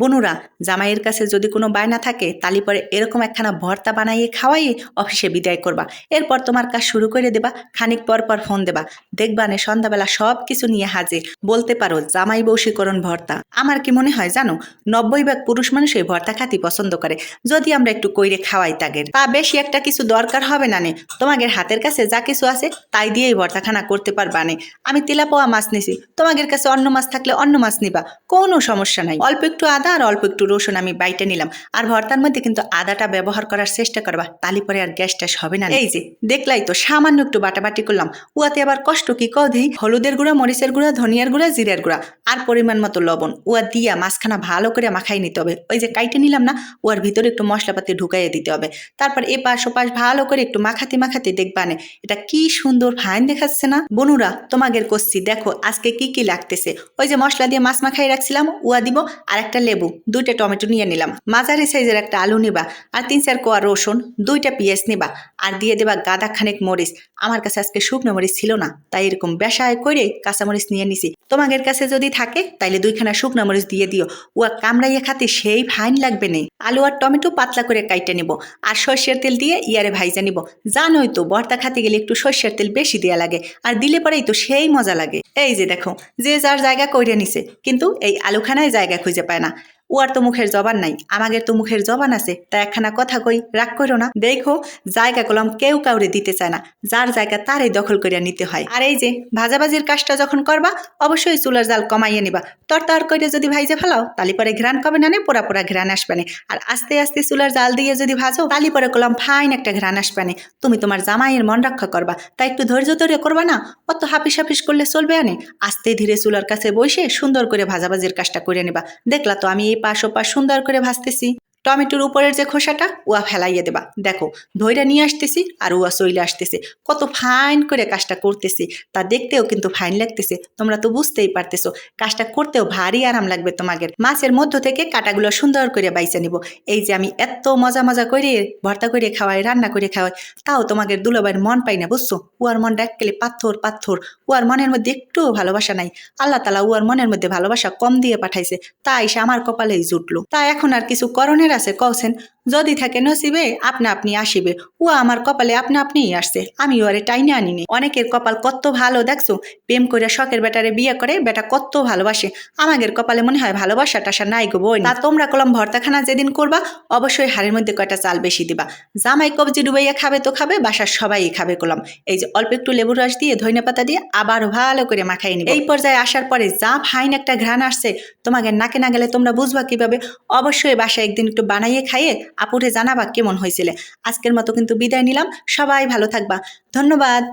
বনুরা, জামাইয়ের কাছে যদি কোনো বায়না থাকে, তালি পরে এরকম একখানা ভর্তা বানাইয়ে খাওয়াই অফিসে বিদায় করবা। এরপর তোমার কাজ শুরু করে দেবা, খানিক পর পর ফোন দেবা। দেখবা নে, সন্ধ্যাবেলা সব কিছু নিয়ে হাজির। বলতে পারো, জামাই বৌশীকরণ ভর্তা। আমার কি মনে হয় জানো, নব্বই ভাগ পুরুষ মানুষ এই ভর্তা খাতি পছন্দ করে। যদি আমরা একটু কইরে খাওয়াই তাগের। তা বেশি একটা কিছু দরকার হবে না নে। তোমাদের হাতের কাছে যা কিছু আছে, তাই দিয়েই ভর্তাখানা করতে পারবা নে। আমি তেলাপোয়া মাছ নিছি তোমাদের কাছে অন্য মাছ থাকলে অন্য মাছ নিবা, কোনো সমস্যা নাই। অল্প একটু আদা আর অল্প একটু রসুন আমি বাইটে নিলাম। আর ভর্তার মধ্যে কিন্তু আদাটা ব্যবহার করার চেষ্টা করবা তালি পরে আর গ্যাস ট্যাস হবে না। এই যে, দেখলাই তো, সামান্য একটু বাটাবাটি করলাম। উয়াতে আবার কষ্ট কি কধি হলুদের গুঁড়া, মরিচের গুঁড়া, ধনিয়ার গুঁড়া, জিরার গুঁড়া, আর পরিমাণ মতো লবণ। উয়া দিয়া মাছখানা ভালো করে মাখাই নিতে হবে। ওই যে কাইটে নিলাম না, উয়ার ভিতরে একটু মশলাপাতি ঢুকাইয়ে দিতে হবে। তারপর এ পাশ ওপাশ ভালো করে একটু মাখাতে মাখাতে দেখবানে এটা কি সুন্দর ফাইন দেখাচ্ছে না? বনুরা তোমাদের করছি দেখো আজকে কি কি লাগতেছে। ওই যে মশলা দিয়ে মাছ মাখাই রাখছিলাম, উয়া দিব আর একটা লেবু, দুইটা টমেটো নিয়ে নিলাম। মাঝারি সাইজের একটা আলু নিবা আর তিন চার কোয়া রসুন, দুইটা পেঁয়াজ নিবা আর দিয়ে দেবা গাদা খানেক মরিচ। আমার কাছে আজকে শুকনো মরিচ ছিল না, তাই এরকম বেসায় করে কাঁচামরিচ নিয়ে নিছি। তোমাদের কাছে যদি থাকে, তাইলে দুইখানা শুকনো মরিচ দিয়ে দিও। উয়া কামড়াইয়া খাতে সেই ফাইন লাগবে নেই আলু আর টমেটো পাতলা করে কাইটে নিব আর সর্ষের তেল দিয়ে ইয়ারে ভাইজা নিব। জানোই তো, ভর্তা খাতে গেলে একটু সর্ষের তেল বেশি দেওয়া লাগে আর দিলে পরেই তো সেই মজা লাগে। এই যে দেখো, যে যার জায়গা কইরে নিছে, কিন্তু এই আলুখানায় জায়গা খুঁজে পায় না। উয়ার তো মুখের জবান নাই। আমাদের তো মুখের জবান আছে, তা একখানা কথা কই, রাগ করো না। দেখো, জায়গা কলম কেউ কাউরে দিতে চায় না, যার জায়গা তারই দখল করিয়া নিতে হয়। আর এই যে, ভাজাভাজির কাজটা যখন করবা, অবশ্যই চুলার জাল কমাইয়ে নিবা। তরতর করে যদি ভাইজে ফেলাও, তালি পরে ঘ্রাণ কবে নে পোড়া পোড়া ঘ্রাণ আসবে না। আর আস্তে আস্তে চুলার জাল দিয়ে যদি ভাজো, তালি পরে কলম ফাইন একটা ঘ্রাণ আসবে না। তুমি তোমার জামাইয়ের মন রক্ষা করবা তাই একটু ধৈর্য ধরে করবা না, অত হাফিস হাফিস করলে চলবে আনে। আস্তে ধীরে চুলার কাছে বসে সুন্দর করে ভাজাভাজির কাজটা করে নিবা। দেখলা তো আমি এই পাশ ও পাশ সুন্দর করে ভাজতেছি টমেটোর উপরের যে খোসাটা উয়া ফেলাইয়ে দেবা। দেখো ধৈরা নিয়ে আসতেছি আর উয়া চইলে আসতেছে। কত ফাইন করে কাজটা করতেছি। তা দেখতেও কিন্তু ফাইন লাগতেছে। তোমরা তো বুঝতেই পারতেছো, কাজটা করতেও ভারী আরাম লাগবে তোমাদের। মাছের মধ্য থেকে কাটাগুলো সুন্দর করে বাইছে নিব। এই যে আমি এত মজা মজা করে ভর্তা করে খাওয়াই, রান্না করে খাওয়াই, তাও তোমাদের দুলাবাইয়ের মন পাই না, বুঝছ? উয়ার মনটা এককেলে পাথর পাথর। উয়ার মনের মধ্যে একটুও ভালোবাসা নাই। আল্লাহ তালা উয়ার মনের মধ্যে ভালোবাসা কম দিয়ে পাঠাইছে। তাই সে আমার কপালেই জুটলো। তা এখন আর কিছু করণের আছে কওছেন যদি থাকে নসিবে, আপনা আপনি আসিবে। ও আমার কপালে আপনা আপনিই আসছে। আমি ওরে টাইনে আনিনি। অনেকের কপাল কত ভালো, দেখছ? প্রেম করে শখের বেটারে বিয়ে করে, বেটা কত ভালোবাসে। আমাদের কপালে মনে হয় ভালোবাসা টাসা নাই গো বই তা তোমরা কলম ভর্তাখানা যেদিন করবা, অবশ্যই হাড়ের মধ্যে কয়টা চাল বেশি দিবা। জামাই কবজি ডুবাইয়া খাবে তো খাবে, বাসার সবাই খাবে কলম। এই যে অল্প একটু লেবুর রস দিয়ে ধইনা পাতা দিয়ে আবার ভালো করে মাখাই নিবে। এই পর্যায়ে আসার পরে যা ফাইন একটা ঘ্রাণ আসছে তোমাকে নাকে না গেলে তোমরা বুঝবা কীভাবে? অবশ্যই বাসায় একদিন একটু বানাইয়ে খাইয়ে আপুরে জানাবা কেমন হয়েছিল? আজকের মতো কিন্তু বিদায় নিলাম। সবাই ভালো থাকবা। ধন্যবাদ।